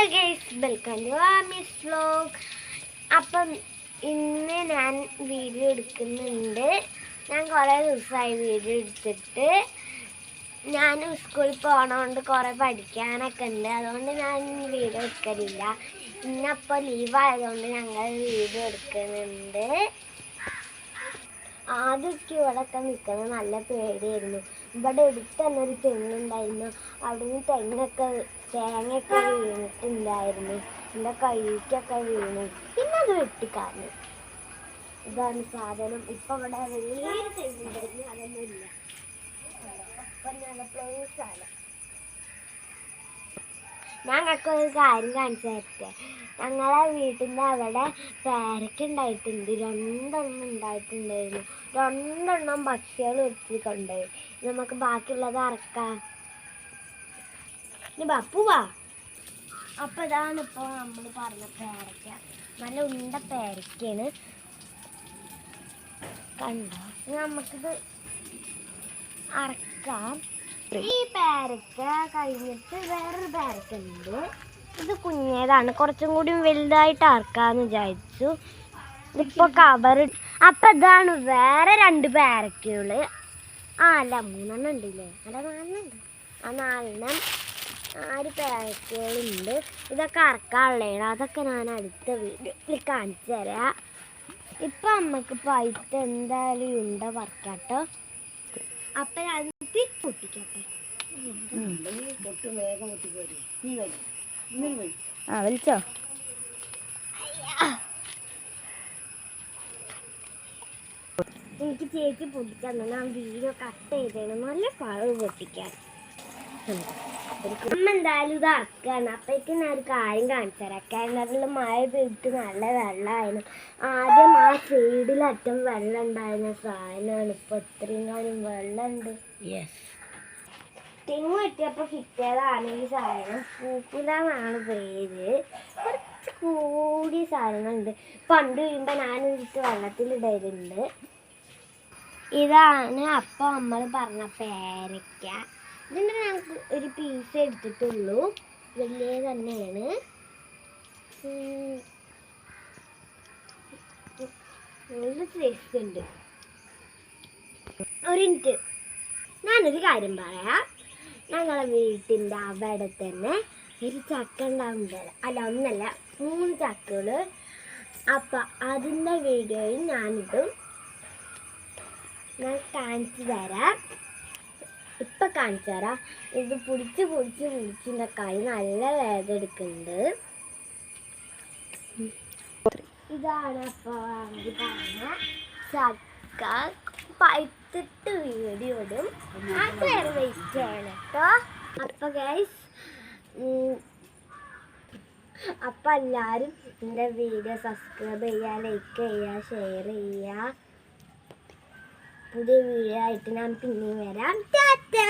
Welcome to ആമിസ് vlog അപ്പം ഇന്ന് ഞാൻ വീഡിയോ എടുക്കുന്നുണ്ട്. ഞാൻ കുറേ ദിവസമായി വീഡിയോ എടുത്തിട്ട്. ഞാൻ സ്കൂളിൽ പോകണതുകൊണ്ട് കുറേ പഠിക്കാനൊക്കെ ഉണ്ട്. അതുകൊണ്ട് ഞാൻ വീഡിയോ എടുക്കലില്ല. ഇന്നപ്പോൾ ലീവായതുകൊണ്ട് ഞങ്ങൾ വീഡിയോ എടുക്കുന്നുണ്ട്. ആദ്യമൊക്കെ ഇവിടെയൊക്കെ നിൽക്കുന്നത് നല്ല പേടിയായിരുന്നു. ഇവിടെ എടുത്ത് തന്നെ ഒരു തെങ്ങുണ്ടായിരുന്നു. അവിടുന്ന് തെങ്ങൊക്കെ തേങ്ങയൊക്കെ വീണിട്ടുണ്ടായിരുന്നു. എന്റെ കൈക്കൊക്കെ വീണു. പിന്നെ അത് വെട്ടിക്കാണു ഇതാണ് സാധനം. ഇപ്പൊ ഇവിടെ വലിയ തെങ്ങുണ്ടായിരുന്നു അതൊന്നും ഇല്ല ഇപ്പൊ നല്ല പ്ലേസ് ആണ് ഞങ്ങൾക്ക് ഒരു കാര്യം കാണിച്ചു തരട്ടെ ഞങ്ങളെ വീട്ടിന്റെ അവിടെ പേരക്ക ഉണ്ടായിട്ടുണ്ട്. രണ്ടെണ്ണം ഉണ്ടായിട്ടുണ്ടായിരുന്നു. രണ്ടെണ്ണം പക്ഷികൾ വെച്ചിട്ടുണ്ടായി നമുക്ക് ബാക്കിയുള്ളത് അറക്കാം. ഇനി ബപ്പു വാ. അപ്പൊ ഇതാണ് ഇപ്പോൾ നമ്മൾ പറഞ്ഞ പേരക്ക നല്ല ഉണ്ട പേരക്കയാണ് കണ്ടോ? നമുക്കിത് അറക്കാം. ഈ പാരക്ക കഴിഞ്ഞിട്ട് വേറൊരു പേരക്ക ഉണ്ട്. ഇത് കുഞ്ഞേതാണ്. കുറച്ചും കൂടി വലുതായിട്ട് അറക്കാന്ന് വിചാരിച്ചു. ഇപ്പൊ കവർ അപ്പൊ ഇതാണ് വേറെ രണ്ട് പാരക്കുകൾ ആ അല്ല മൂന്നെണ്ണം ഉണ്ടല്ലേ അല്ല നാലെണ്ണം ആ നാലെണ്ണം നാല് പാരക്കുകളുണ്ട് ഇതൊക്കെ അറക്കാനുള്ളതാണ്. അതൊക്കെ ഞാൻ അടുത്ത വീഡിയോയിൽ കാണിച്ചു തരാം. ഇപ്പൊ അമ്മയ്ക്ക് പൈറ്റ് എന്തായാലും ഉണ്ട വർക്കാട്ടോ അപ്പൊ ഞാൻ പൊട്ടിക്കട്ടെ. ആ വലിച്ചോ. എനിക്ക് ചേച്ചി പൊട്ടിക്കാൻ തന്നെ ആ വീഡിയോ കട്ട് ചെയ്തേ നല്ല പഴവ് പൊട്ടിക്കാൻ. അമ്മ എന്തായാലും ഇത് അറക്കാണ് അപ്പഴേക്ക് ഞാൻ ഒരു കാര്യം കാണിച്ചു തരാം. കിണറിൽ മഴ പെയ്തിട്ട് നല്ല വെള്ളമായിരുന്നു. ആദ്യം ആ സൈഡിലറ്റം വെള്ളം ഉണ്ടായിരുന്ന സാധനമാണ്. ഇപ്പൊ ഇത്രയും കാലം വെള്ളമുണ്ട്. തെങ്ങ് വെട്ടിയപ്പോൾ കിട്ടിയതാണ് ഈ സാധനം. പൂക്കുലാന്നാണ് പേര്. കുറച്ച് കൂടിയ സാധനങ്ങളുണ്ട്. പണ്ട് വീഴുമ്പോൾ വെള്ളത്തിൽ വെള്ളത്തിലിടലുണ്ട് ഇതാണ് അപ്പം നമ്മൾ പറഞ്ഞ പേരയ്ക്ക. ഇതിന്റെ ഞങ്ങൾക്ക് ഒരു പീസ് എടുത്തിട്ടുള്ളൂ. വലിയ തന്നെയാണ്. നല്ല ടേസ്റ്റ് ഉണ്ട്. ഒരു മിനിറ്റ് ഞാനൊരു കാര്യം പറയാം. ഞങ്ങളെ വീട്ടിന്റെ അവിടെ തന്നെ ഒരു ചക്ക ഉണ്ടാവുന്നത് അല്ല ഒന്നല്ല മൂന്ന് ചക്കകൾ അപ്പം അതിന്റെ വീഡിയോയിൽ ഞാനിതും ഞാൻ കാണിച്ചു തരാം. ഇപ്പം കാണിച്ചു തരാം. ഇത് പൊടിച്ച് പൊടിച്ച് പൊടിച്ച് കൈ നല്ല വേദന എടുക്കുന്നുണ്ട്. ഇതാണ് പറഞ്ഞ ചക്ക. പഴുത്തിട്ട് വീഡിയോ ഇടും അതുവരെ വെയിറ്റ് ചെയ്യണം കേട്ടോ അപ്പോൾ ഗൈസ് അപ്പം എല്ലാവരും എന്റെ വീഡിയോ സബ്സ്ക്രൈബ് ചെയ്യുക ലൈക്ക് ചെയ്യുക ഷെയർ ചെയ്യുക പുതിയ വീഡിയോ ആയിട്ട് ഞാൻ പിന്നെയും വരാം. ടാറ്റാ!